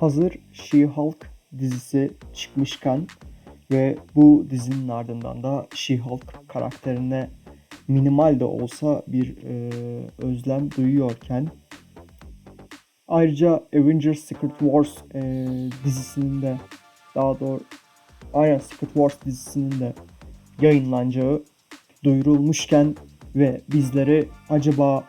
Hazır She-Hulk dizisi çıkmışken ve bu dizinin ardından da She-Hulk karakterine minimal de olsa bir e, özlem duyuyorken ayrıca Avengers Secret Wars e, dizisinin de daha doğru aynen Secret Wars dizisinin de yayınlanacağı duyurulmuşken ve bizleri acaba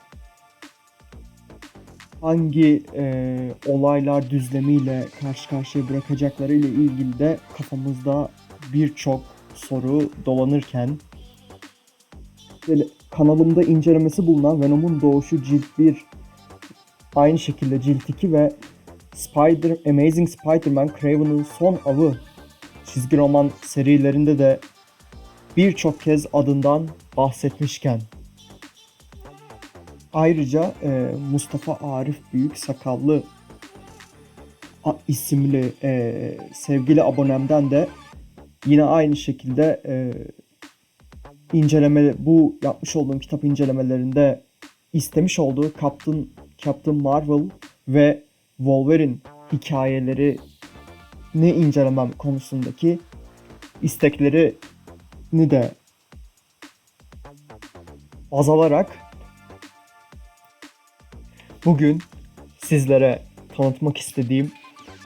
hangi e, olaylar düzlemiyle karşı karşıya bırakacakları ile ilgili de kafamızda birçok soru dolanırken kanalımda incelemesi bulunan Venom'un Doğuşu Cilt 1 aynı şekilde Cilt 2 ve Spider Amazing Spider-Man Craven'ın Son Avı çizgi roman serilerinde de birçok kez adından bahsetmişken Ayrıca e, Mustafa Arif Büyük Sakallı isimli e, sevgili abonemden de yine aynı şekilde e, inceleme bu yapmış olduğum kitap incelemelerinde istemiş olduğu Captain Captain Marvel ve Wolverine hikayeleri ne incelemem konusundaki isteklerini de baz alarak Bugün sizlere tanıtmak istediğim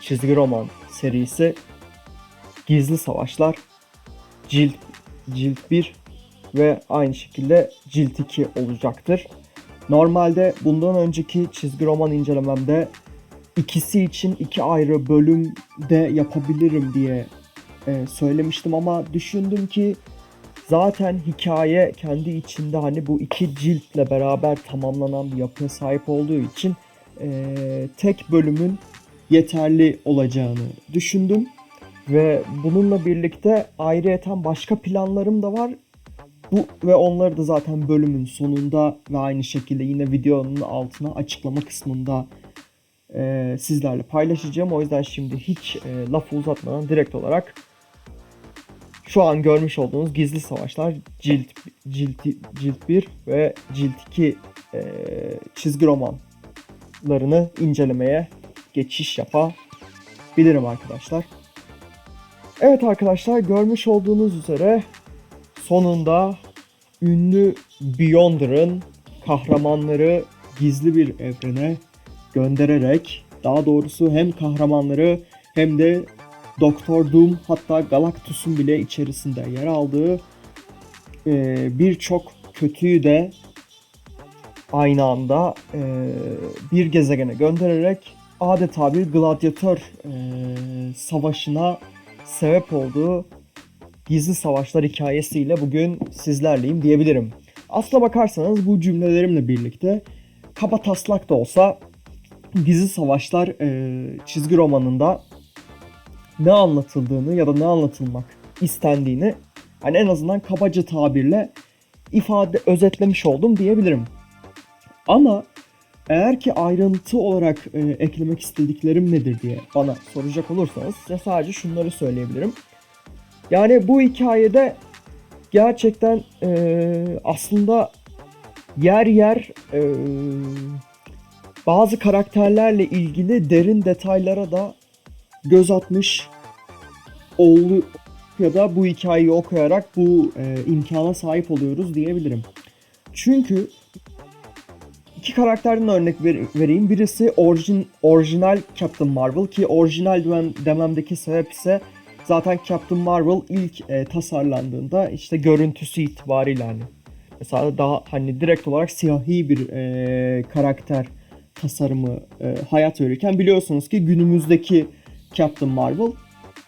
çizgi roman serisi Gizli Savaşlar Cilt Cilt 1 ve aynı şekilde Cilt 2 olacaktır. Normalde bundan önceki çizgi roman incelememde ikisi için iki ayrı bölümde yapabilirim diye e, söylemiştim ama düşündüm ki Zaten hikaye kendi içinde hani bu iki ciltle beraber tamamlanan bir yapıya sahip olduğu için eee, tek bölümün yeterli olacağını düşündüm. Ve bununla birlikte ayrıyeten başka planlarım da var. Bu ve onları da zaten bölümün sonunda ve aynı şekilde yine videonun altına açıklama kısmında eee, sizlerle paylaşacağım. O yüzden şimdi hiç eee, lafı uzatmadan direkt olarak şu an görmüş olduğunuz Gizli Savaşlar cilt cilt cilt 1 ve cilt 2 e, çizgi romanlarını incelemeye geçiş yapabilirim arkadaşlar. Evet arkadaşlar görmüş olduğunuz üzere sonunda ünlü Beyonder'ın kahramanları gizli bir evrene göndererek daha doğrusu hem kahramanları hem de Doktor Doom hatta Galactus'un bile içerisinde yer aldığı e, birçok kötüyü de aynı anda e, bir gezegene göndererek adeta bir gladyatör e, savaşına sebep olduğu gizli savaşlar hikayesiyle bugün sizlerleyim diyebilirim. Aslına bakarsanız bu cümlelerimle birlikte kaba taslak da olsa Gizli Savaşlar e, çizgi romanında ne anlatıldığını ya da ne anlatılmak istendiğini hani en azından kabaca tabirle ifade özetlemiş oldum diyebilirim. Ama eğer ki ayrıntı olarak e, eklemek istediklerim nedir diye bana soracak olursanız size sadece şunları söyleyebilirim. Yani bu hikayede gerçekten e, aslında yer yer e, bazı karakterlerle ilgili derin detaylara da göz atmış oldu ya da bu hikayeyi okuyarak bu e, imkana sahip oluyoruz diyebilirim. Çünkü iki karakterden örnek ver- vereyim. Birisi orijin, orijinal Captain Marvel ki orijinal demem, dememdeki sebep ise zaten Captain Marvel ilk e, tasarlandığında işte görüntüsü itibariyle hani mesela daha hani direkt olarak siyahi bir e, karakter tasarımı e, hayat verirken biliyorsunuz ki günümüzdeki Captain Marvel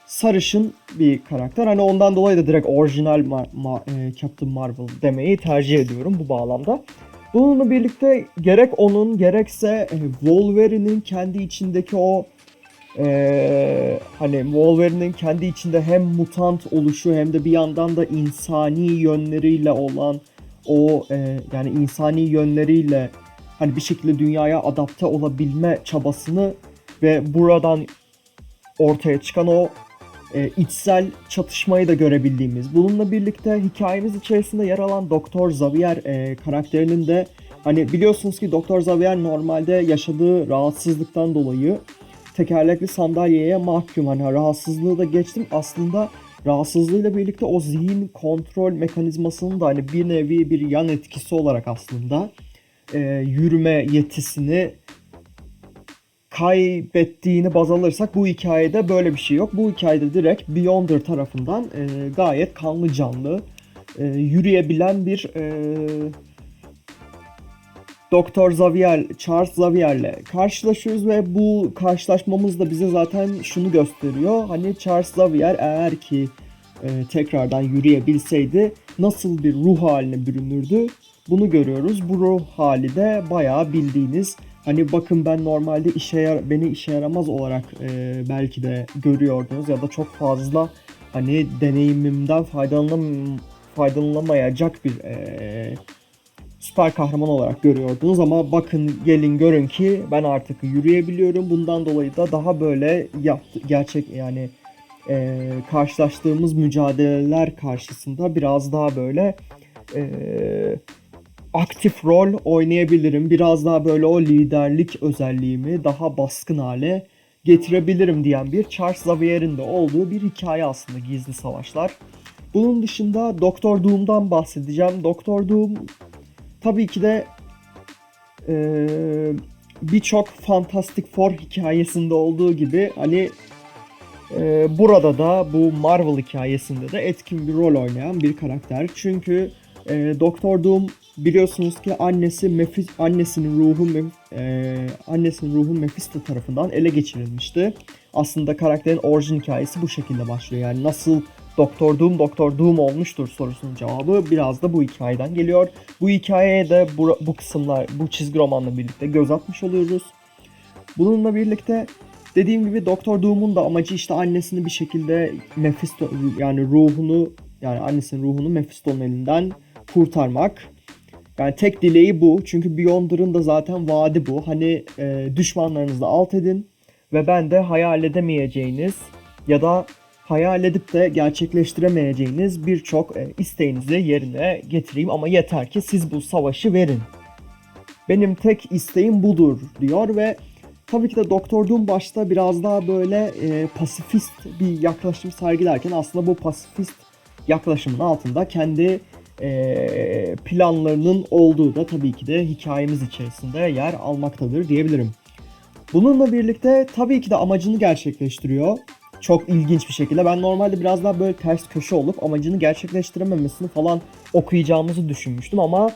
sarışın bir karakter. Hani ondan dolayı da direkt orijinal Mar- Ma- e, Captain Marvel demeyi tercih ediyorum bu bağlamda. Bununla birlikte gerek onun gerekse e, Wolverine'in kendi içindeki o e, hani Wolverine'in kendi içinde hem mutant oluşu hem de bir yandan da insani yönleriyle olan o e, yani insani yönleriyle hani bir şekilde dünyaya adapte olabilme çabasını ve buradan ortaya çıkan o e, içsel çatışmayı da görebildiğimiz. Bununla birlikte hikayemiz içerisinde yer alan Doktor Xavier e, karakterinin de hani biliyorsunuz ki Doktor Xavier normalde yaşadığı rahatsızlıktan dolayı tekerlekli sandalyeye mahkum. Hani rahatsızlığı da geçtim. Aslında rahatsızlığıyla birlikte o zihin kontrol mekanizmasının da hani bir nevi bir yan etkisi olarak aslında e, yürüme yetisini kaybettiğini baz alırsak bu hikayede böyle bir şey yok. Bu hikayede direkt Beyonder tarafından e, gayet kanlı canlı e, yürüyebilen bir e, Doktor Xavier, Charles Xavier'le karşılaşıyoruz ve bu karşılaşmamız da bize zaten şunu gösteriyor. Hani Charles Xavier eğer ki e, tekrardan yürüyebilseydi nasıl bir ruh haline bürünürdü bunu görüyoruz. Bu ruh hali de bayağı bildiğiniz hani bakın ben normalde işe yar- beni işe yaramaz olarak e, belki de görüyordunuz ya da çok fazla hani deneyimimden faydalanam faydalanamayacak bir e, süper kahraman olarak görüyordunuz ama bakın gelin görün ki ben artık yürüyebiliyorum. Bundan dolayı da daha böyle yaptı, gerçek yani e, karşılaştığımız mücadeleler karşısında biraz daha böyle e, aktif rol oynayabilirim. Biraz daha böyle o liderlik özelliğimi daha baskın hale getirebilirim diyen bir Charles Xavier'in de olduğu bir hikaye aslında Gizli Savaşlar. Bunun dışında Doktor Doom'dan bahsedeceğim. Doktor Doom tabii ki de eee, birçok Fantastic Four hikayesinde olduğu gibi hani eee, burada da bu Marvel hikayesinde de etkin bir rol oynayan bir karakter. Çünkü eee Doktor Doom biliyorsunuz ki annesi Mephi- annesinin ruhu eee, annesinin ruhu Mephisto tarafından ele geçirilmişti. Aslında karakterin orijin hikayesi bu şekilde başlıyor. Yani nasıl Doktor Doom Doktor Doom olmuştur sorusunun cevabı biraz da bu hikayeden geliyor. Bu hikayeye de bu, bu kısımlar, bu çizgi romanla birlikte göz atmış oluyoruz. Bununla birlikte dediğim gibi Doktor Doom'un da amacı işte annesini bir şekilde Mephisto yani ruhunu yani annesinin ruhunu Mephisto'nun elinden kurtarmak. Yani tek dileği bu. Çünkü Beyonder'ın da zaten vaadi bu. Hani e, düşmanlarınızı alt edin ve ben de hayal edemeyeceğiniz ya da hayal edip de gerçekleştiremeyeceğiniz birçok e, isteğinizi yerine getireyim ama yeter ki siz bu savaşı verin. Benim tek isteğim budur diyor ve tabii ki de Doktor Doom başta biraz daha böyle e, pasifist bir yaklaşım sergilerken aslında bu pasifist yaklaşımın altında kendi e, planlarının olduğu da tabii ki de hikayemiz içerisinde yer almaktadır diyebilirim. Bununla birlikte tabii ki de amacını gerçekleştiriyor. Çok ilginç bir şekilde. Ben normalde biraz daha böyle ters köşe olup amacını gerçekleştirememesini falan okuyacağımızı düşünmüştüm ama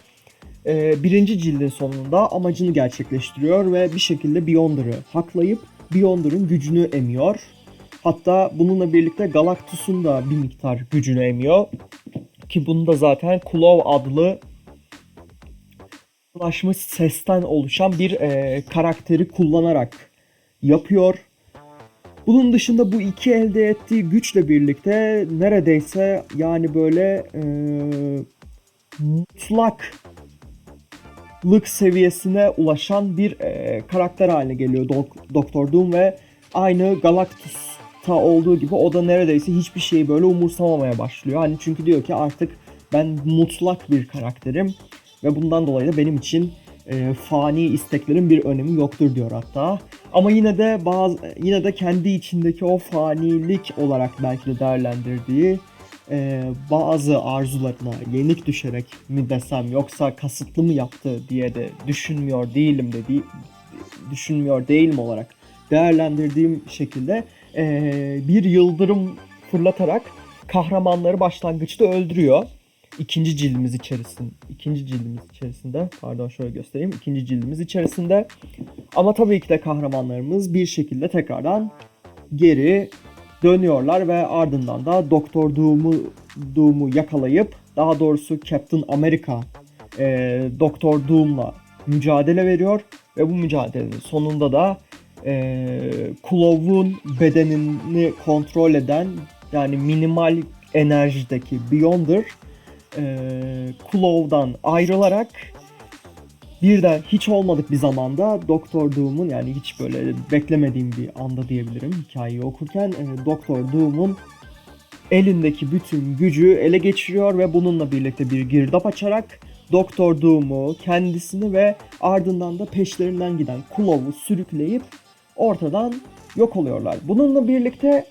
e, birinci cildin sonunda amacını gerçekleştiriyor ve bir şekilde Beyonder'ı haklayıp Beyonder'ın gücünü emiyor. Hatta bununla birlikte Galactus'un da bir miktar gücünü emiyor. Ki bunu da zaten Klov adlı ulaşmış sesten oluşan bir e, karakteri kullanarak yapıyor. Bunun dışında bu iki elde ettiği güçle birlikte neredeyse yani böyle e, mutlaklık seviyesine ulaşan bir e, karakter haline geliyor Dok- Doktor Doom ve aynı Galactus'ta olduğu gibi o da neredeyse hiçbir şeyi böyle umursamamaya başlıyor. Hani çünkü diyor ki artık ben mutlak bir karakterim ve bundan dolayı da benim için e, fani isteklerin bir önemi yoktur diyor hatta. Ama yine de bazı yine de kendi içindeki o fanilik olarak belki de değerlendirdiği e, bazı arzularına yenik düşerek mi desem yoksa kasıtlı mı yaptı diye de düşünmüyor değilim dedi düşünmüyor değilim olarak değerlendirdiğim şekilde e, bir yıldırım fırlatarak kahramanları başlangıçta öldürüyor. İkinci cildimiz içerisinde, ikinci cildimiz içerisinde, pardon şöyle göstereyim, ikinci cildimiz içerisinde. Ama tabii ki de kahramanlarımız bir şekilde tekrardan geri dönüyorlar ve ardından da Doktor Doom'u Doom'u yakalayıp daha doğrusu Captain America e, Doktor Doom'la mücadele veriyor ve bu mücadelenin sonunda da e, Klov'un bedenini kontrol eden yani minimal enerjideki Beyonder e, Klov'dan ayrılarak birden hiç olmadık bir zamanda Doktor Doom'un yani hiç böyle beklemediğim bir anda diyebilirim hikayeyi okurken e, Doktor Doom'un elindeki bütün gücü ele geçiriyor ve bununla birlikte bir girdap açarak Doktor Doom'u, kendisini ve ardından da peşlerinden giden Kulov'u sürükleyip ortadan yok oluyorlar. Bununla birlikte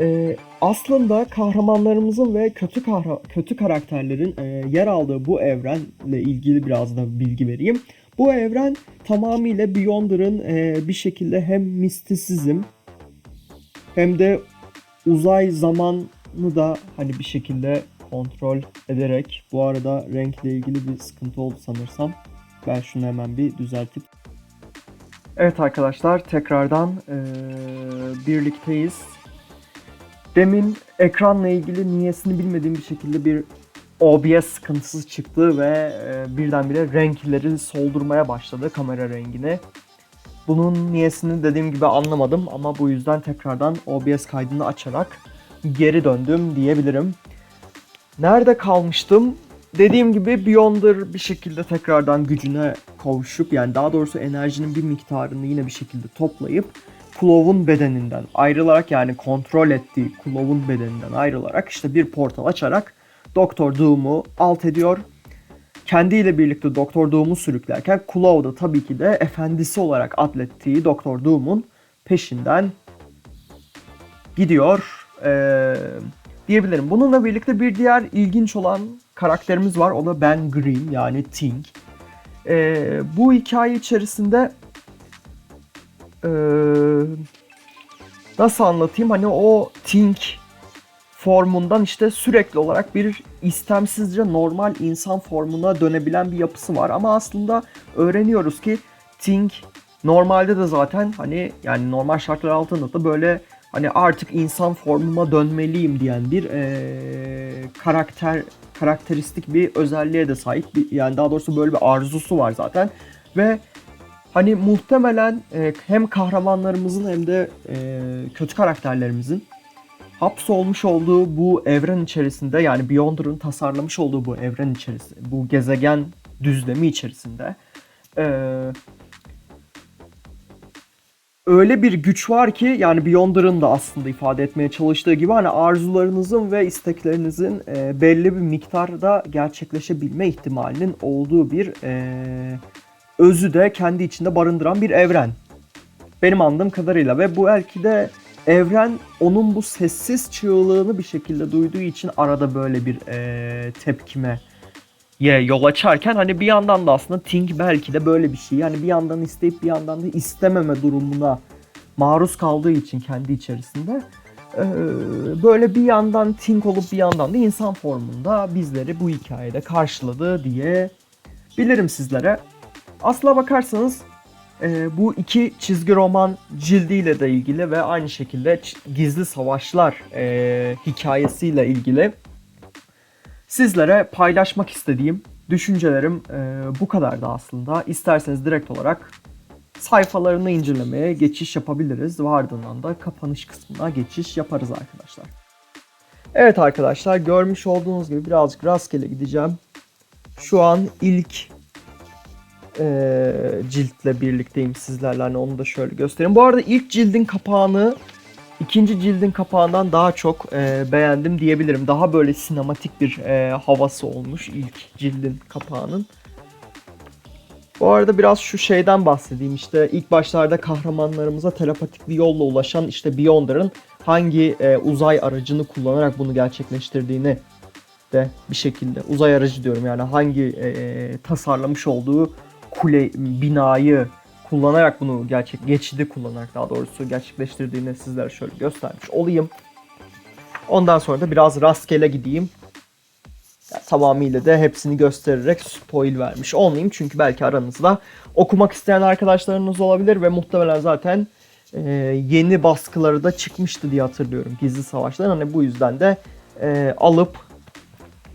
e, aslında kahramanlarımızın ve kötü kahra- kötü karakterlerin e, yer aldığı bu evrenle ilgili biraz da bilgi vereyim. Bu evren tamamıyla Beyonder'ın e, bir şekilde hem mistisizm hem de uzay zamanı da hani bir şekilde kontrol ederek bu arada renkle ilgili bir sıkıntı oldu sanırsam. Ben şunu hemen bir düzeltip Evet arkadaşlar tekrardan eee, birlikteyiz. Demin ekranla ilgili niyesini bilmediğim bir şekilde bir OBS sıkıntısı çıktı ve e, birdenbire renkleri soldurmaya başladı kamera rengini. Bunun niyesini dediğim gibi anlamadım ama bu yüzden tekrardan OBS kaydını açarak geri döndüm diyebilirim. Nerede kalmıştım? Dediğim gibi Beyonder bir şekilde tekrardan gücüne kavuşup yani daha doğrusu enerjinin bir miktarını yine bir şekilde toplayıp Kulov'un bedeninden ayrılarak yani kontrol ettiği Kulov'un bedeninden ayrılarak işte bir portal açarak Doktor Doom'u alt ediyor. Kendiyle birlikte Doktor Doom'u sürüklerken Kulov da tabii ki de efendisi olarak atlettiği Doktor Doom'un peşinden gidiyor ee, diyebilirim. Bununla birlikte bir diğer ilginç olan karakterimiz var. O da Ben Green yani Tink. Ee, bu hikaye içerisinde ee, nasıl anlatayım hani o Tink formundan işte sürekli olarak bir istemsizce normal insan formuna dönebilen bir yapısı var ama aslında öğreniyoruz ki Tink normalde de zaten hani yani normal şartlar altında da böyle hani artık insan formuma dönmeliyim diyen bir eee, karakter karakteristik bir özelliğe de sahip. Yani daha doğrusu böyle bir arzusu var zaten. Ve hani muhtemelen e, hem kahramanlarımızın hem de e, kötü karakterlerimizin hapsolmuş olduğu bu evren içerisinde yani Beyonder'ın tasarlamış olduğu bu evren içerisinde, bu gezegen düzlemi içerisinde eee, öyle bir güç var ki yani Beyonder'ın da aslında ifade etmeye çalıştığı gibi hani arzularınızın ve isteklerinizin eee, belli bir miktarda gerçekleşebilme ihtimalinin olduğu bir eee, özü de kendi içinde barındıran bir evren. Benim anladığım kadarıyla ve bu belki de evren onun bu sessiz çığlığını bir şekilde duyduğu için arada böyle bir eee, tepkime yol açarken hani bir yandan da aslında Ting belki de böyle bir şey. Yani bir yandan isteyip bir yandan da istememe durumuna maruz kaldığı için kendi içerisinde eee, böyle bir yandan Ting olup bir yandan da insan formunda bizleri bu hikayede karşıladı diye bilirim sizlere. Aslına bakarsanız e, bu iki çizgi roman cildiyle de ilgili ve aynı şekilde Gizli Savaşlar e, hikayesiyle ilgili sizlere paylaşmak istediğim düşüncelerim e, bu kadardı aslında. İsterseniz direkt olarak sayfalarını incelemeye geçiş yapabiliriz ve ardından da kapanış kısmına geçiş yaparız arkadaşlar. Evet arkadaşlar görmüş olduğunuz gibi birazcık rastgele gideceğim. Şu an ilk e, ciltle birlikteyim sizlerle. Hani onu da şöyle göstereyim. Bu arada ilk cildin kapağını ikinci cildin kapağından daha çok e, beğendim diyebilirim. Daha böyle sinematik bir e, havası olmuş ilk cildin kapağının. Bu arada biraz şu şeyden bahsedeyim. İşte ilk başlarda kahramanlarımıza telepatik bir yolla ulaşan işte Beyonder'ın hangi e, uzay aracını kullanarak bunu gerçekleştirdiğini de bir şekilde uzay aracı diyorum yani hangi e, tasarlamış olduğu kule binayı kullanarak bunu gerçek geçidi kullanarak daha doğrusu gerçekleştirdiğini sizlere şöyle göstermiş olayım. Ondan sonra da biraz rastgele gideyim. Yani tamamıyla da hepsini göstererek spoil vermiş olmayayım. Çünkü belki aranızda okumak isteyen arkadaşlarınız olabilir ve muhtemelen zaten e, yeni baskıları da çıkmıştı diye hatırlıyorum Gizli Savaşlar. Hani bu yüzden de e, alıp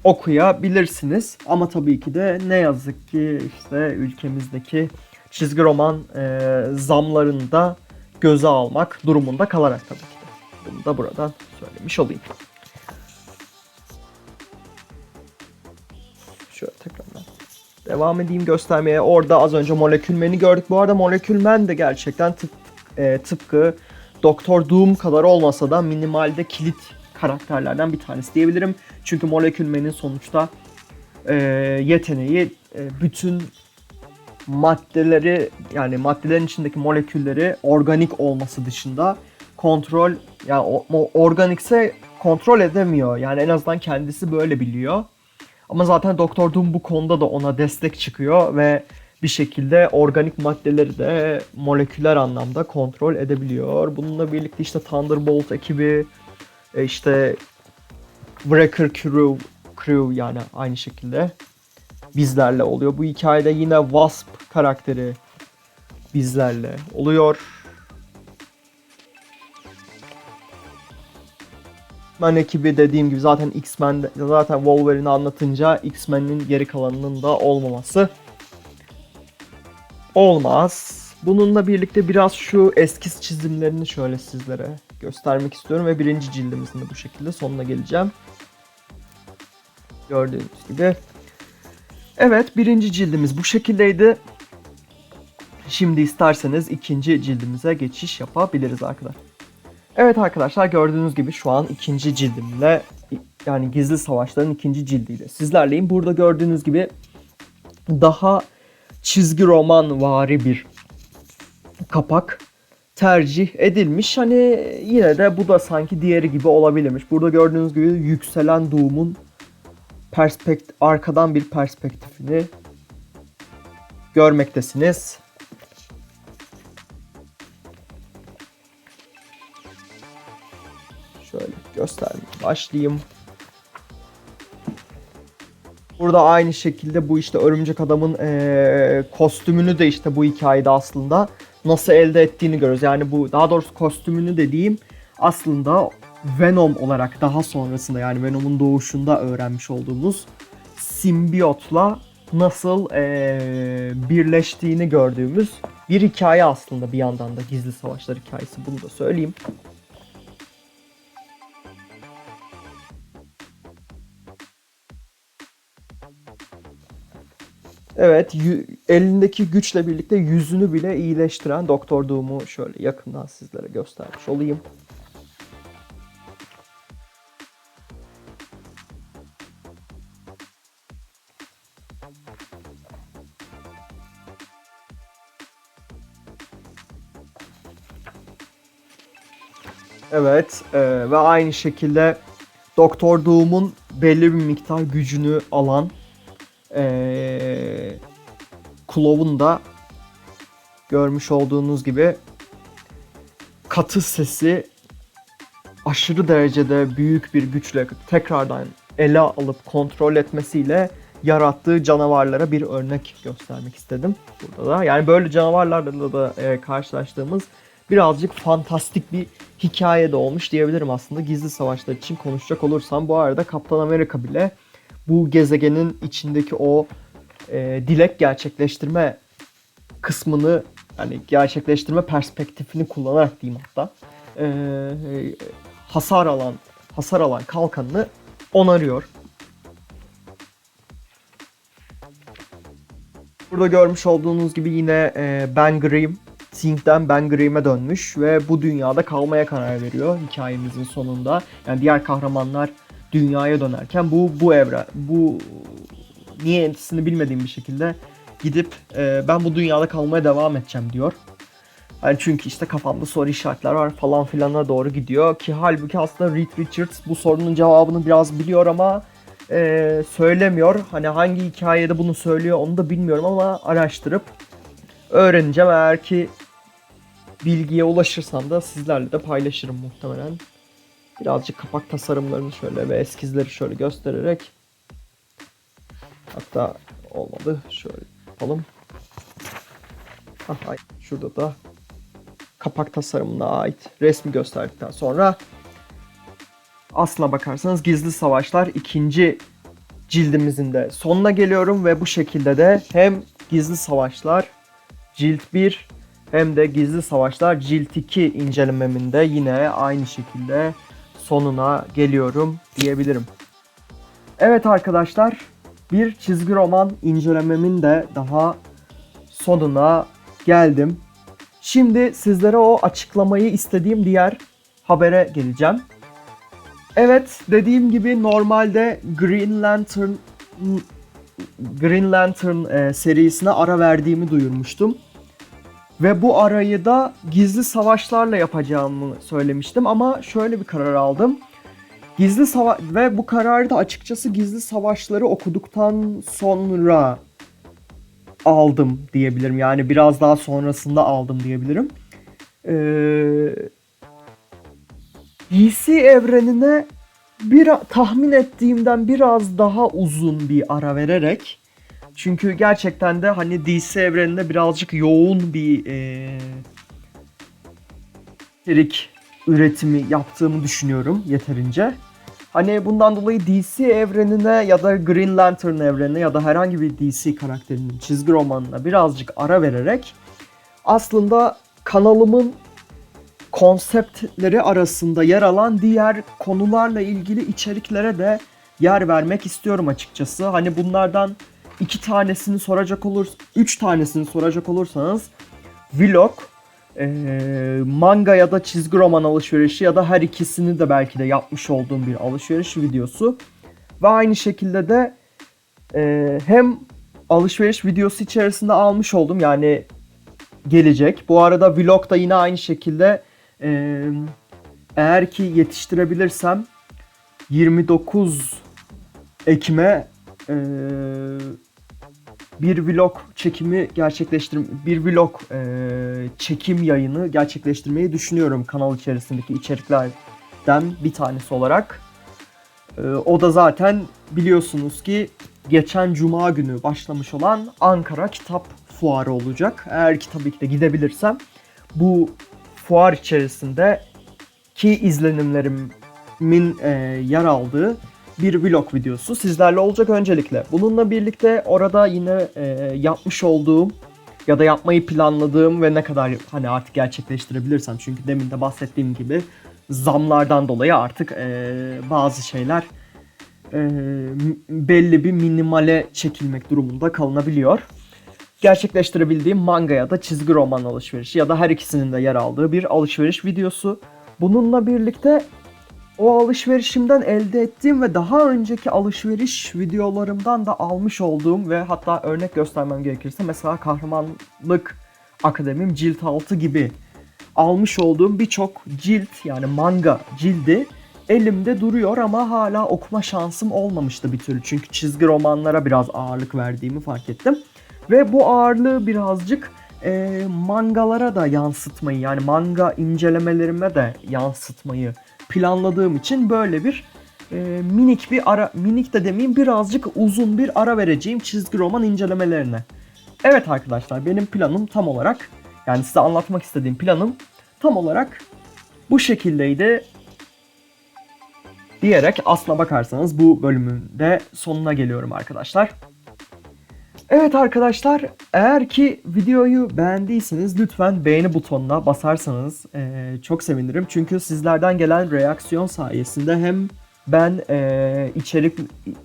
okuyabilirsiniz. Ama tabii ki de ne yazık ki işte ülkemizdeki çizgi roman e, zamlarını da göze almak durumunda kalarak tabii ki de. Bunu da buradan söylemiş olayım. Şöyle tekrardan devam edeyim göstermeye. Orada az önce Molekülmen'i gördük. Bu arada Molekülmen de gerçekten tıp, e, tıpkı Doktor Doom kadar olmasa da minimalde kilit karakterlerden bir tanesi diyebilirim. Çünkü Molekülmen'in sonuçta e, yeteneği e, bütün maddeleri yani maddelerin içindeki molekülleri organik olması dışında kontrol yani o, organikse kontrol edemiyor. Yani en azından kendisi böyle biliyor. Ama zaten Doktor Doom bu konuda da ona destek çıkıyor ve bir şekilde organik maddeleri de moleküler anlamda kontrol edebiliyor. Bununla birlikte işte Thunderbolt ekibi, e, işte Wrecker Crew, Crew yani aynı şekilde bizlerle oluyor. Bu hikayede yine Wasp karakteri bizlerle oluyor. X-Men ekibi dediğim gibi zaten X-Men zaten Wolverine'i anlatınca X-Men'in geri kalanının da olmaması olmaz. Bununla birlikte biraz şu eskiz çizimlerini şöyle sizlere göstermek istiyorum ve birinci cildimizin de bu şekilde sonuna geleceğim. Gördüğünüz gibi. Evet birinci cildimiz bu şekildeydi. Şimdi isterseniz ikinci cildimize geçiş yapabiliriz arkadaşlar. Evet arkadaşlar gördüğünüz gibi şu an ikinci cildimle yani Gizli Savaşların ikinci cildiyle sizlerleyim. Burada gördüğünüz gibi daha çizgi roman vari bir kapak tercih edilmiş. Hani yine de bu da sanki diğeri gibi olabilirmiş. Burada gördüğünüz gibi yükselen Doom'un perspekt arkadan bir perspektifini görmektesiniz. Şöyle göstermeye başlayayım. Burada aynı şekilde bu işte örümcek adamın eee, kostümünü de işte bu hikayede aslında nasıl elde ettiğini görüyoruz. Yani bu daha doğrusu kostümünü dediğim aslında Venom olarak daha sonrasında yani Venom'un doğuşunda öğrenmiş olduğumuz simbiyotla nasıl eee, birleştiğini gördüğümüz bir hikaye aslında bir yandan da gizli savaşlar hikayesi bunu da söyleyeyim. Evet, elindeki güçle birlikte yüzünü bile iyileştiren Doktor Doom'u şöyle yakından sizlere göstermiş olayım. Evet, e, ve aynı şekilde Doktor Doom'un belli bir miktar gücünü alan ee, Clove'un da görmüş olduğunuz gibi katı sesi aşırı derecede büyük bir güçle tekrardan ele alıp kontrol etmesiyle yarattığı canavarlara bir örnek göstermek istedim burada da. Yani böyle canavarlarla da e, karşılaştığımız birazcık fantastik bir hikaye de olmuş diyebilirim aslında gizli savaşlar için konuşacak olursam. Bu arada Kaptan Amerika bile bu gezegenin içindeki o e, dilek gerçekleştirme kısmını yani gerçekleştirme perspektifini kullanarak diyeyim hatta e, e, hasar alan hasar alan kalkanını onarıyor. Burada görmüş olduğunuz gibi yine e, Ben Grimm Thing'den Ben Grimm'e dönmüş ve bu dünyada kalmaya karar veriyor hikayemizin sonunda. Yani diğer kahramanlar dünyaya dönerken bu bu evre bu niyetisini bilmediğim bir şekilde gidip e, ben bu dünyada kalmaya devam edeceğim diyor. Yani çünkü işte kafamda soru işaretler var falan filana doğru gidiyor ki halbuki aslında Reed Richards bu sorunun cevabını biraz biliyor ama e, söylemiyor. Hani hangi hikayede bunu söylüyor onu da bilmiyorum ama araştırıp öğreneceğim. Eğer ki bilgiye ulaşırsam da sizlerle de paylaşırım muhtemelen. Birazcık kapak tasarımlarını şöyle ve eskizleri şöyle göstererek hatta olmadı şöyle yapalım. Aha, şurada da kapak tasarımına ait resmi gösterdikten sonra aslına bakarsanız Gizli Savaşlar ikinci cildimizin de sonuna geliyorum ve bu şekilde de hem Gizli Savaşlar cilt 1 hem de Gizli Savaşlar cilt 2 incelememin de yine aynı şekilde sonuna geliyorum diyebilirim. Evet arkadaşlar bir çizgi roman incelememin de daha sonuna geldim. Şimdi sizlere o açıklamayı istediğim diğer habere geleceğim. Evet dediğim gibi normalde Green Lantern Green Lantern e, serisine ara verdiğimi duyurmuştum. Ve bu arayı da gizli savaşlarla yapacağımı söylemiştim ama şöyle bir karar aldım. Gizli sava ve bu kararı da açıkçası gizli savaşları okuduktan sonra aldım diyebilirim. Yani biraz daha sonrasında aldım diyebilirim. Ee, DC evrenine bir tahmin ettiğimden biraz daha uzun bir ara vererek çünkü gerçekten de hani DC evreninde birazcık yoğun bir eee içerik üretimi yaptığımı düşünüyorum yeterince. Hani bundan dolayı DC evrenine ya da Green Lantern evrenine ya da herhangi bir DC karakterinin çizgi romanına birazcık ara vererek aslında kanalımın konseptleri arasında yer alan diğer konularla ilgili içeriklere de yer vermek istiyorum açıkçası. Hani bunlardan iki tanesini soracak olur, üç tanesini soracak olursanız vlog, eee, manga ya da çizgi roman alışverişi ya da her ikisini de belki de yapmış olduğum bir alışveriş videosu. Ve aynı şekilde de eee, hem alışveriş videosu içerisinde almış oldum yani gelecek. Bu arada vlog da yine aynı şekilde eee, eğer ki yetiştirebilirsem 29 Ekim'e eee, bir vlog çekimi gerçekleştir bir vlog eee, çekim yayını gerçekleştirmeyi düşünüyorum kanal içerisindeki içeriklerden bir tanesi olarak. Eee, o da zaten biliyorsunuz ki geçen cuma günü başlamış olan Ankara Kitap Fuarı olacak. Eğer ki tabii ki de gidebilirsem bu fuar içerisinde ki izlenimlerimin eee, yer aldığı bir vlog videosu sizlerle olacak öncelikle. Bununla birlikte orada yine e, yapmış olduğum ya da yapmayı planladığım ve ne kadar hani artık gerçekleştirebilirsem çünkü demin de bahsettiğim gibi zamlardan dolayı artık e, bazı şeyler e, belli bir minimale çekilmek durumunda kalınabiliyor. Gerçekleştirebildiğim manga ya da çizgi roman alışverişi ya da her ikisinin de yer aldığı bir alışveriş videosu. Bununla birlikte o alışverişimden elde ettiğim ve daha önceki alışveriş videolarımdan da almış olduğum ve hatta örnek göstermem gerekirse mesela Kahramanlık Akademim cilt 6 gibi almış olduğum birçok cilt yani manga cildi elimde duruyor ama hala okuma şansım olmamıştı bir türlü. Çünkü çizgi romanlara biraz ağırlık verdiğimi fark ettim. Ve bu ağırlığı birazcık e, mangalara da yansıtmayı yani manga incelemelerime de yansıtmayı planladığım için böyle bir e, minik bir ara minik de demeyeyim birazcık uzun bir ara vereceğim çizgi roman incelemelerine. Evet arkadaşlar benim planım tam olarak yani size anlatmak istediğim planım tam olarak bu şekildeydi diyerek aslına bakarsanız bu bölümün de sonuna geliyorum arkadaşlar. Evet arkadaşlar eğer ki videoyu beğendiyseniz lütfen beğeni butonuna basarsanız eee, çok sevinirim. Çünkü sizlerden gelen reaksiyon sayesinde hem ben eee, içerik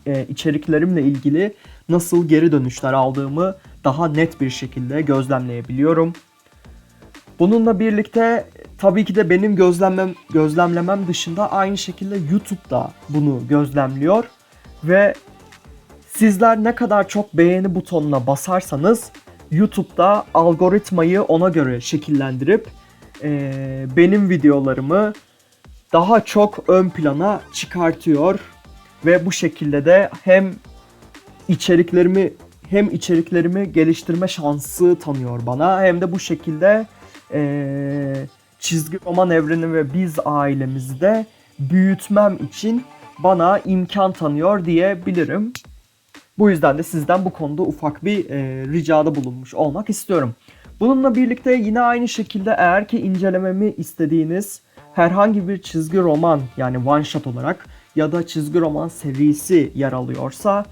eee, içeriklerimle ilgili nasıl geri dönüşler aldığımı daha net bir şekilde gözlemleyebiliyorum. Bununla birlikte tabii ki de benim gözlemlem gözlemlemem dışında aynı şekilde YouTube da bunu gözlemliyor ve Sizler ne kadar çok beğeni butonuna basarsanız YouTube'da algoritmayı ona göre şekillendirip eee, benim videolarımı daha çok ön plana çıkartıyor ve bu şekilde de hem içeriklerimi hem içeriklerimi geliştirme şansı tanıyor bana hem de bu şekilde eee, çizgi roman evreni ve biz ailemizi de büyütmem için bana imkan tanıyor diyebilirim. Bu yüzden de sizden bu konuda ufak bir e, ricada bulunmuş olmak istiyorum. Bununla birlikte yine aynı şekilde eğer ki incelememi istediğiniz herhangi bir çizgi roman yani one shot olarak ya da çizgi roman serisi yer alıyorsa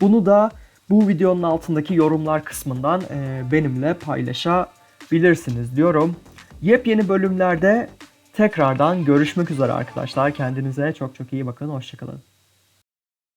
bunu da bu videonun altındaki yorumlar kısmından e, benimle paylaşabilirsiniz diyorum. Yepyeni bölümlerde tekrardan görüşmek üzere arkadaşlar. Kendinize çok çok iyi bakın. Hoşçakalın.